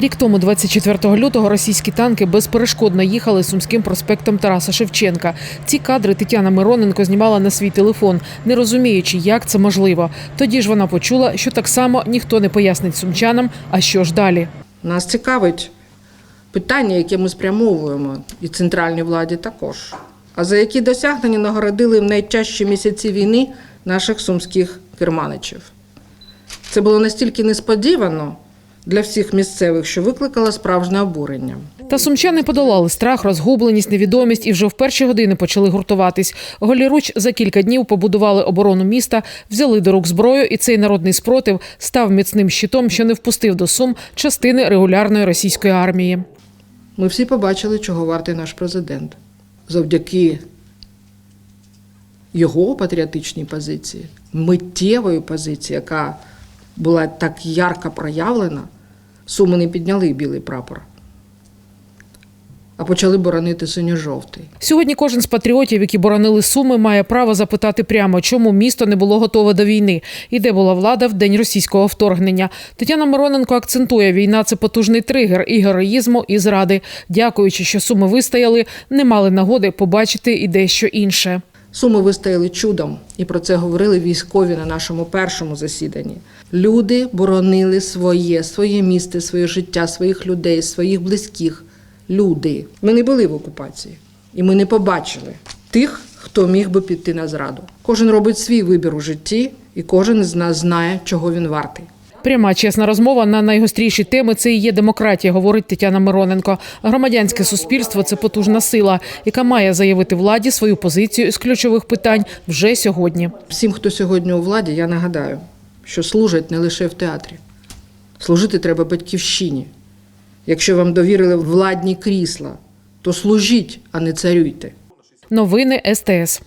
Рік тому, 24 лютого, російські танки безперешкодно їхали сумським проспектом Тараса Шевченка. Ці кадри Тетяна Мироненко знімала на свій телефон, не розуміючи, як це можливо. Тоді ж вона почула, що так само ніхто не пояснить сумчанам, а що ж далі. Нас цікавить питання, яке ми спрямовуємо, і центральній владі також. А за які досягнення нагородили в найтяжчі місяці війни наших сумських керманичів. Це було настільки несподівано для всіх місцевих, що викликало справжнє обурення. Та сумчани подолали страх, розгубленість, невідомість і вже в перші години почали гуртуватись. Голіруч за кілька днів побудували оборону міста, взяли до рук зброю, і цей народний спротив став міцним щитом, що не впустив до сум частини регулярної російської армії. Ми всі побачили, чого вартий наш президент. Завдяки його патріотичній позиції, миттєвої позиції, яка була так ярко проявлена, суми не підняли білий прапор, а почали боронити синьо-жовтий. Сьогодні кожен з патріотів, які боронили суми, має право запитати прямо, чому місто не було готове до війни і де була влада в день російського вторгнення. Тетяна Мироненко акцентує, війна це потужний тригер і героїзму, і зради. Дякуючи, що суми вистояли, не мали нагоди побачити і дещо інше. Суми вистояли чудом, і про це говорили військові на нашому першому засіданні. Люди боронили своє, своє місце, своє життя, своїх людей, своїх близьких. Люди. Ми не були в окупації, і ми не побачили тих, хто міг би піти на зраду. Кожен робить свій вибір у житті, і кожен з нас знає, чого він вартий. Пряма чесна розмова на найгостріші теми це і є демократія, говорить Тетяна Мироненко. Громадянське суспільство це потужна сила, яка має заявити владі свою позицію з ключових питань вже сьогодні. Всім, хто сьогодні у владі, я нагадаю, що служать не лише в театрі. Служити треба батьківщині. Якщо вам довірили владні крісла, то служіть, а не царюйте. Новини СТС.